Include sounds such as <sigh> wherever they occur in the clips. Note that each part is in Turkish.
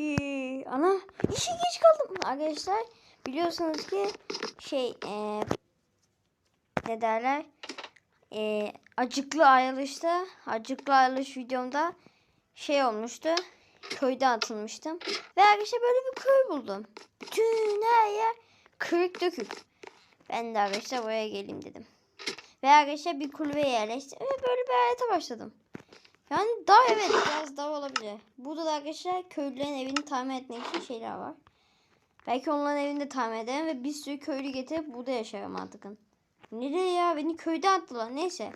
Ay, ana işe geç kaldım. Arkadaşlar biliyorsunuz ki şey eee ne derler? Eee acıklı ayrılışta acıklı ayrılış videomda şey olmuştu. Köyde atılmıştım. Ve arkadaşlar böyle bir köy buldum. Bütün her yer kırık dökük. Ben de arkadaşlar buraya geleyim dedim. Ve arkadaşlar bir kulübeye yerleştim. Ve böyle bir hayata başladım. Yani dağ evet biraz dağ olabilir. Burada da arkadaşlar köylülerin evini tamir etmek için şeyler var. Belki onların evini de tamir ederim ve bir sürü köylü getirip burada yaşarım artık. Nereye ya? Beni köyde attılar. Neyse.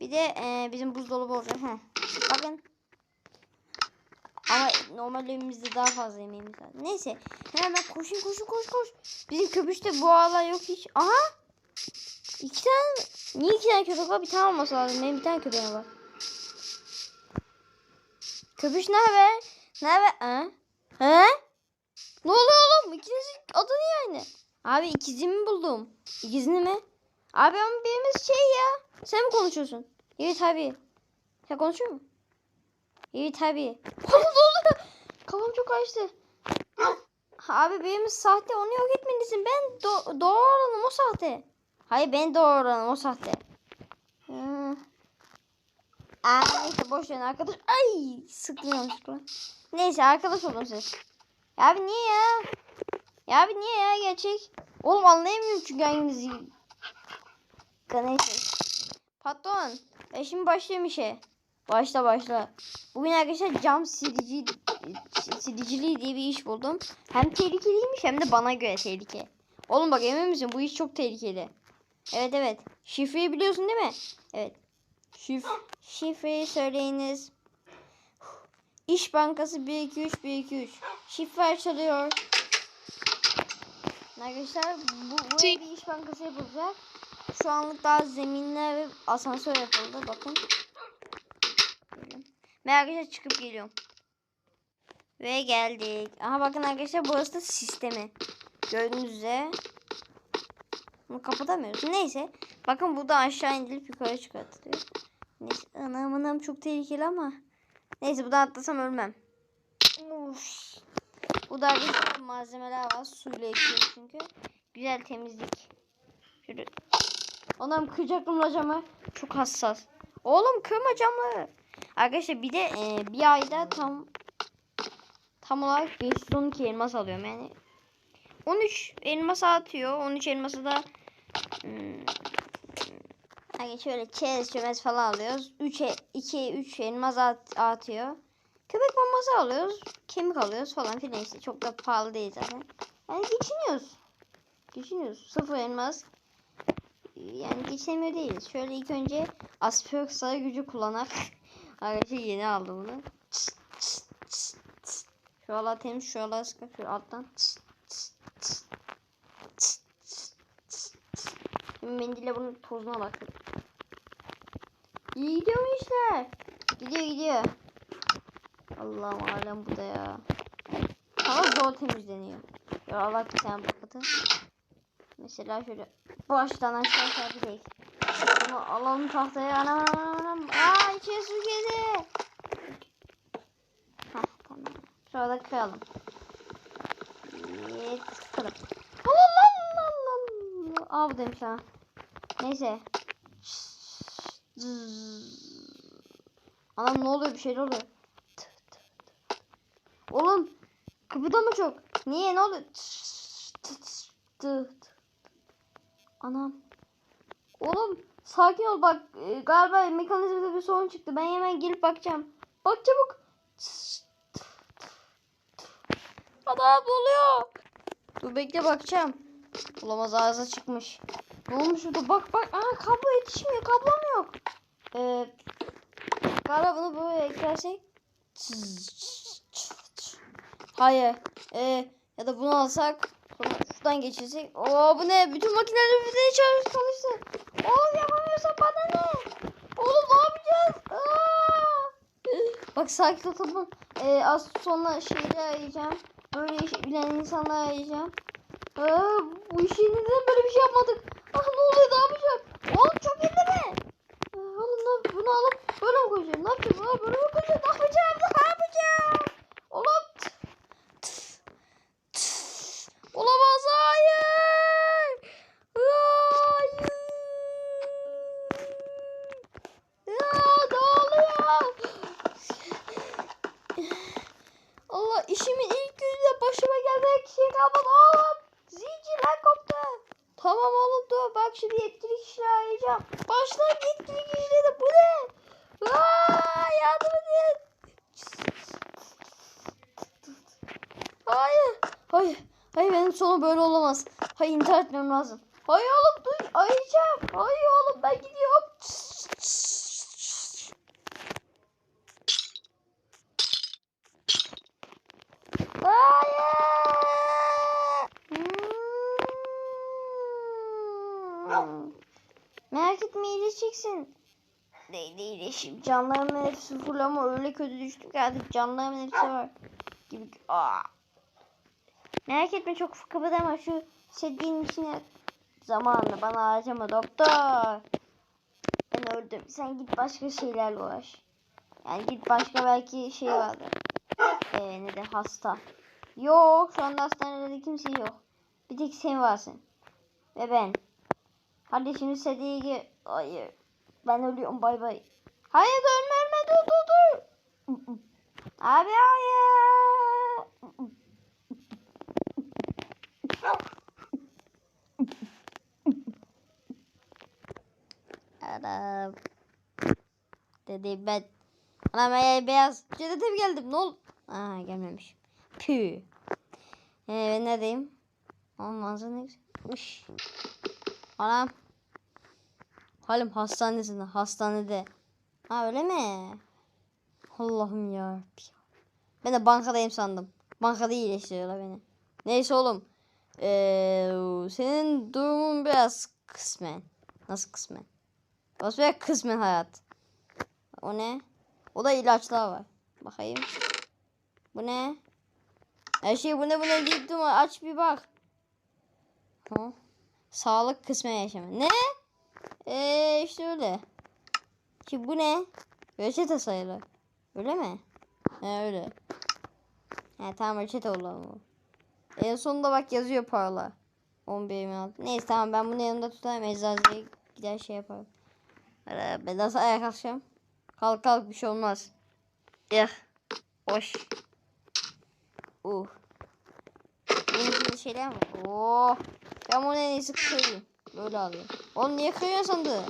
Bir de eee, bizim buzdolabı olacak. Heh. Bakın. Ama normal evimizde daha fazla yemeğimiz var. Neyse. Hemen koşun koşun koş koş. Bizim köpüşte bu aralar yok hiç. Aha. İki tane. Niye iki tane köpek var? Bir tane olması lazım. Benim bir tane köpeğim var. Köpüş ne haber? Ne haber? Ha? He? Ne oluyor oğlum? İkinizin adı niye aynı? Abi ikizimi buldum. İkizini mi? Abi ama birimiz şey ya. Sen mi konuşuyorsun? Evet abi. Sen konuşuyor musun? Evet abi. <laughs> Oğlum ne oluyor? Kafam çok karıştı. Abi birimiz sahte onu yok etmelisin. Ben do doğru olanım o sahte. Hayır ben doğru olanım o sahte. Aa, neyse boş verin arkadaş. Ay sıktım yanlışlıkla. Neyse arkadaş olun siz. Ya abi niye ya? Ya abi niye ya gerçek? Oğlum anlayamıyorum çünkü hanginizi. Neyse. Patron. Ben şimdi başlayayım işe. Başla başla. Bugün arkadaşlar cam silici, siliciliği diye bir iş buldum. Hem tehlikeliymiş hem de bana göre tehlike. Oğlum bak emin misin bu iş çok tehlikeli. Evet evet. Şifreyi biliyorsun değil mi? Evet. Şif şifreyi söyleyiniz. İş Bankası 123 123. Şifre açılıyor. Arkadaşlar bu, bu Tik. bir iş bankası yapılacak. Şu anlık daha zeminler ve asansör yapıldı. Bakın. Ben arkadaşlar çıkıp geliyorum. Ve geldik. Aha bakın arkadaşlar burası da sistemi. Gördüğünüz üzere. Bunu kapatamıyoruz. Neyse. Bakın bu da aşağı indirilip yukarı çıkartılıyor. Anam anam çok tehlikeli ama. Neyse buradan atlasam ölmem. Uf. Bu da arkadaşlar malzemeler var. Suyla ekliyor çünkü. Güzel temizlik. Şöyle. Anam kıracaktım camı. Çok hassas. Oğlum kırma camı. Arkadaşlar bir de e, bir ayda tam tam olarak 512 elmas alıyorum yani. 13 elmas atıyor. 13 elması da hmm, hani şöyle çerez çömez falan alıyoruz. 3 2 3 elmas at, atıyor. Köpek maması alıyoruz. Kemik alıyoruz falan filan işte. Çok da pahalı değil zaten. Yani geçiniyoruz. Geçiniyoruz. Sıfır elmas. Yani geçinemiyor değiliz. Şöyle ilk önce aspirak sarı gücü kullanarak <laughs> Arkadaşlar yeni aldım bunu. Çıt, çıt. Şuralar temiz, şuralar sıkı, şu alttan. Mendille bunun tozuna bakın. İyi gidiyor mu işler? Gidiyor gidiyor. Allah'ım alem bu da ya. Hava zor temizleniyor. Şöyle Allah bir tane bakatı. Mesela şöyle baştan aşağı çarpacağız. Bunu alalım tahtaya. Anam anam anam. Aa içeri su girdi. Heh tamam. Şurada kıralım. Evet kıralım. Allah Allah Allah Allah. Aa bu demiş ha. Neyse. Anam ne oluyor bir şeyler oluyor. Oğlum kıpırdama çok. Niye ne oluyor? Anam. Oğlum sakin ol bak e, galiba mekanizmada bir sorun çıktı. Ben hemen gelip bakacağım. Bak çabuk. Adam oluyor. Dur bekle bakacağım. Olamaz ağza çıkmış. Ne olmuş burada? Bak bak. Aa kablo yetişmiyor. Kablom yok. Ee, galiba bunu böyle eklersek. Hayır. Ee, ya da bunu alsak. Şuradan geçirsek. Oo bu ne? Bütün makineler bize çalıştı. çalıştı. Oğlum yapamıyorsan bana ne? Oğlum ne yapacağız? Bak sakin ol tamam. Ee, az sonra şeyleri arayacağım. Böyle iş bilen insanları arayacağım. Aa, bu işi neden böyle bir şey yapmadık? Ah ne oluyor ne yapacağım? Tamam oğlum oldu. Bak şimdi elektrik işini arayacağım. Başlar elektrik işleri. Bu ne? Aa, yardım edin. Hayır. Hayır. Hayır benim sonu böyle olamaz. Hayır intihar lazım. Hayır oğlum dur arayacağım. Hayır oğlum ben gidiyorum. Etme iyileşeceksin. Değil iyileşim. Canlarımın hepsi full ama öyle kötü düştüm ki artık canlarımın hepsi var. Gibi. Aa. Merak etme çok kıpırdama şu sedyenin içine zamanını bana harcama doktor. Ben öldüm. Sen git başka şeylerle uğraş. Yani git başka belki şey vardır. Ee, ne de hasta. Yok şu anda hastanede kimse yok. Bir tek sen varsın. Ve ben. Hadi şimdi sedyeye gir. Hayır. Ben ölüyorum bay bay. Hayır ölme ölme dur dur dur. Abi hayır. Adam. Dedi ben. Anam ay beyaz. Cennete mi geldim? Ne oldu? Aa gelmemiş. Pü. Ee, ben neredeyim? Aman manzara ne güzelmiş. Anam. Halim hastanesinde. Hastanede. Ha öyle mi? Allah'ım ya. Ben de bankadayım sandım. Bankada iyileştiriyorlar beni. Neyse oğlum. Ee, senin durumun biraz kısmen. Nasıl kısmen? Nasıl bir kısmen hayat. O ne? O da ilaçlar var. Bakayım. Bu ne? Her şey bu ne bu ne deyip durma. Aç bir bak. Ha. Sağlık kısmen yaşama. Ne? Eee işte öyle. Ki bu ne? Reçete sayılır. Öyle mi? He öyle. He tamam reçete olan bu. En sonunda bak yazıyor paralar. 11 26. Neyse tamam ben bunu yanımda tutarım. Eczacıya gider şey yaparım. Ben nasıl ayağa kalkacağım? Kalk kalk bir şey olmaz. Eh. Hoş. Uh. Bunun içinde şeyler mi? Oh. Ben bunu en iyisi kırayım. Böyle alayım. Oğlum niye kırıyorsun sandığı?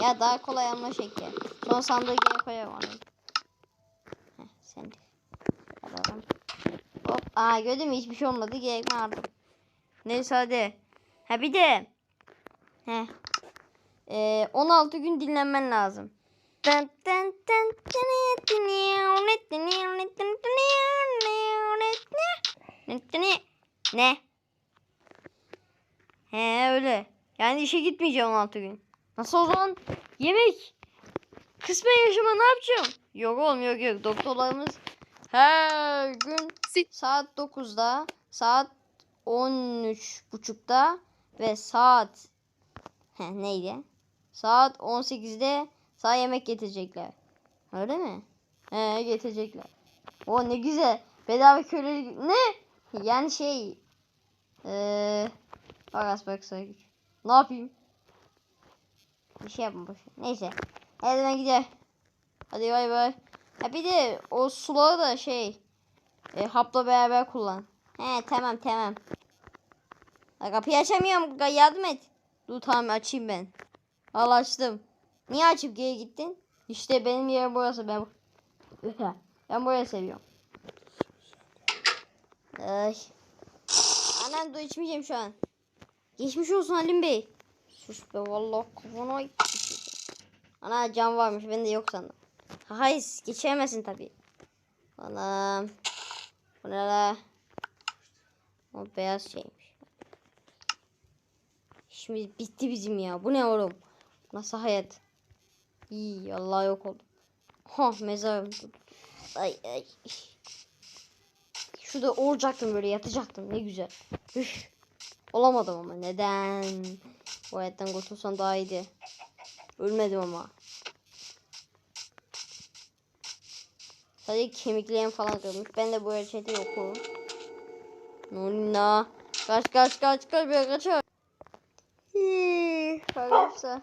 Ya daha kolay alma şekli. Sonra sandığı geri onu. Heh, sen de. Alalım. Hop. Aa gördün mü hiçbir şey olmadı. Gerekme aldım. Neyse hadi. Ha bir de. Heh. Ee, 16 gün dinlenmen lazım. Ne? He öyle. Yani işe gitmeyeceğim 16 gün. Nasıl o zaman? Yemek. Kısmen yaşama ne yapacağım? Yok oğlum yok yok. Doktorlarımız her gün saat 9'da, saat 13.30'da ve saat Heh, neydi? Saat 18'de sağ yemek getirecekler. Öyle mi? He getirecekler. O ne güzel. Bedava kölelik. Ne? Yani şey. Eee. Bak bak güç. Ne yapayım? Bir şey yapma boş. Neyse. Hadi ben gidelim. Hadi bay bay. Ha bir de o suları da şey. E, hapla beraber kullan. He tamam tamam. Ha, kapıyı açamıyorum. Yardım et. Dur tamam açayım ben. Al açtım. Niye açıp geri gittin? İşte benim yerim burası. Ben ben burayı seviyorum. Ay. Anam dur içmeyeceğim şu an. Geçmiş olsun Halim Bey. Sus be vallahi kafana Ana cam varmış ben de yok sandım. Hayır geçemezsin tabi. Anam. Bu ne la? O beyaz şeymiş. Şimdi bitti bizim ya. Bu ne oğlum? Nasıl hayat? İyi Allah yok oldu. Ha mezarım. Ay ay. Şurada olacaktım böyle yatacaktım ne güzel. Üf. Olamadım ama neden? Bu hayattan kurtulsam daha iyiydi. Ölmedim ama. Sadece kemiklerim falan kırılmış. Ben de bu reçeteyi okurum. Nonna. Kaç kaç kaç kaç bir kaç. Arkadaşlar.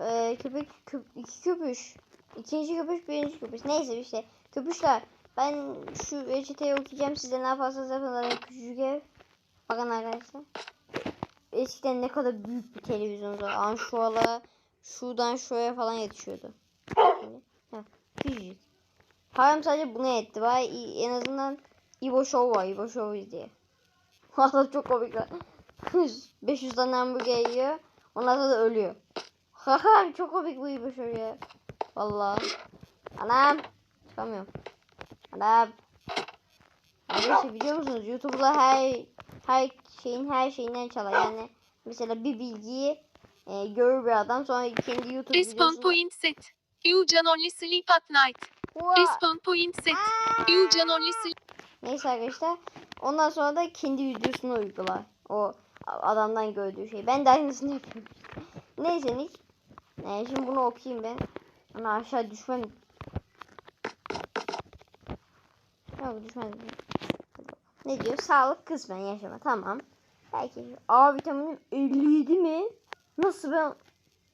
Ee, köpek köp iki köpüş. İkinci köpüş birinci köpüş. Neyse işte. Köpüşler. Ben şu reçeteyi okuyacağım. Size ne yaparsanız yapın. Küçücük ev. Bakın arkadaşlar. Eskiden ne kadar büyük bir televizyon var. An şu ala şuradan şuraya falan yetişiyordu. Küçücük. Param sadece buna yetti. Vay en azından İbo Show var. İbo Show izliyor. <laughs> Valla çok komik lan. <laughs> 500 tane hamburger yiyor. Ondan sonra da ölüyor. Haha <laughs> çok komik bu İbo Show ya. Valla. Anam. Çıkamıyorum. Anam. Arkadaşlar biliyor musunuz? YouTube'da her her şeyin her şeyinden çalar. Yani mesela bir bilgiyi e, görür bir adam sonra kendi YouTube videosunda... point set. You can only sleep at night. Respawn point set. You can only sleep. Neyse arkadaşlar. Ondan sonra da kendi videosunu uygular. O adamdan gördüğü şey. Ben de aynısını yapıyorum. <laughs> Neyse Nick. Ee, şimdi bunu okuyayım ben. Ama aşağı düşmem. Yok düşmedim. Ne diyor? Sağlık kısmen yaşama. Tamam. Belki A vitamini 57 mi? Nasıl ben?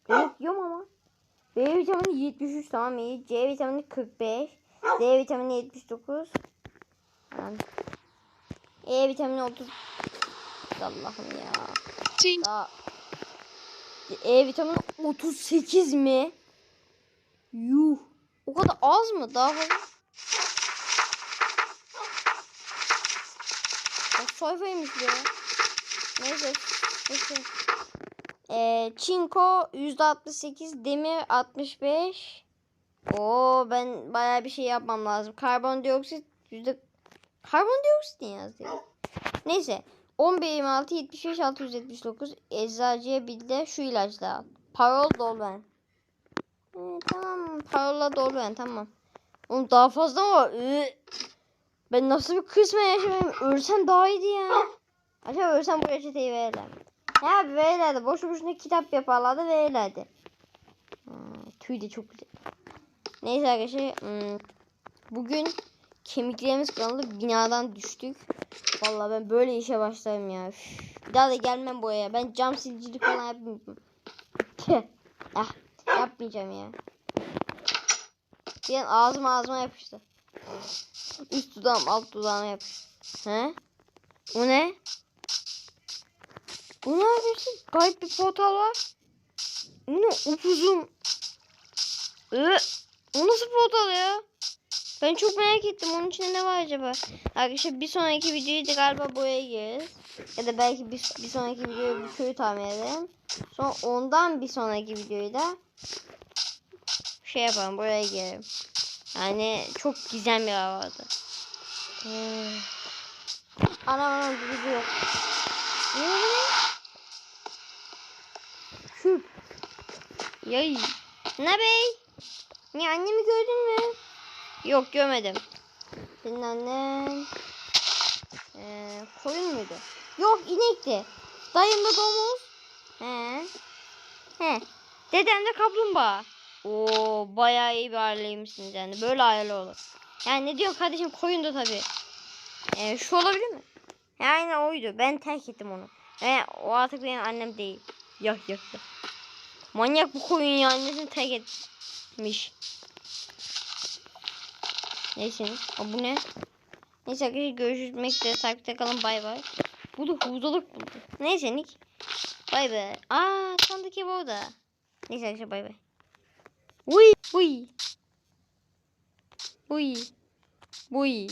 Evet yiyorum ama. B vitamini 73 tamam iyi. C vitamini 45. D vitamini 79. Yani. E vitamini 30. Allah'ım ya. Daha. E vitamini 38 mi? Yuh. O kadar az mı? Daha fazla. Sayfaymış ya. Neyse. Neyse. Ee, çinko %68, demir 65. Oo ben bayağı bir şey yapmam lazım. Karbondioksit yüzde karbondioksit ne yazdı ya? Neyse. 11 26 75 679 eczacıya bir de şu ilaçla al. Parol dolben. Ee, tamam parola dolben tamam. Oğlum daha fazla mı var? Ee, ben nasıl bir kısmen yaşamayayım? Ölsem daha iyiydi ya. Acaba ölsem bu reçeteyi verirler mi? Ya verirlerdi. Boşu boşuna kitap yaparlardı verirlerdi. Tüy de çok güzel. Neyse arkadaşlar. hmm, bugün kemiklerimiz kanalı binadan düştük. Vallahi ben böyle işe başlarım ya. Üf. Bir daha da gelmem buraya. Ben cam silicilik falan yapmayacağım. Ah, yapmayacağım ya. Bir an ağzım ağzıma yapıştı. Üst dudağım alt dudağıma yapıştı. He? O ne? Bu ne yapıyorsun? Gayet bir portal var. Bu ne? Upuzun. Ee, o nasıl portal ya? Ben çok merak ettim. Onun içinde ne var acaba? Arkadaşlar bir sonraki videoyu da galiba buraya gireriz. Ya da belki bir, bir sonraki videoyu bir köyü tamir edelim. Sonra ondan bir sonraki videoyu da şey yapalım. Buraya girelim. Yani çok gizem bir yer vardı. Hmm. Anam anam bir video yok. Ne oldu ne? Şu. Yay. Ne bey? Ya annemi gördün mü? Yok görmedim. Senin annen ee, koyun muydu? Yok inekti. Dayım da domuz. He. He. Dedem de kaplumbağa. Oo bayağı iyi bir aileymişsiniz yani. Böyle aile olur. Yani ne diyorsun kardeşim koyun da tabii. Ee, şu olabilir mi? Aynen oydu. Ben terk ettim onu. He, o artık benim annem değil. Yok yok. yok. Manyak bu koyun ya annesini terk etmiş. Neyse. Aa, bu ne? Neyse arkadaşlar görüşmek üzere. Takipte kalın bay bay. Bu da hurdalık buldu. Neyse Nick. Bay bay. Aa sandaki burada. Neyse arkadaşlar bay bay. Uy. Uy. Uy. Uy.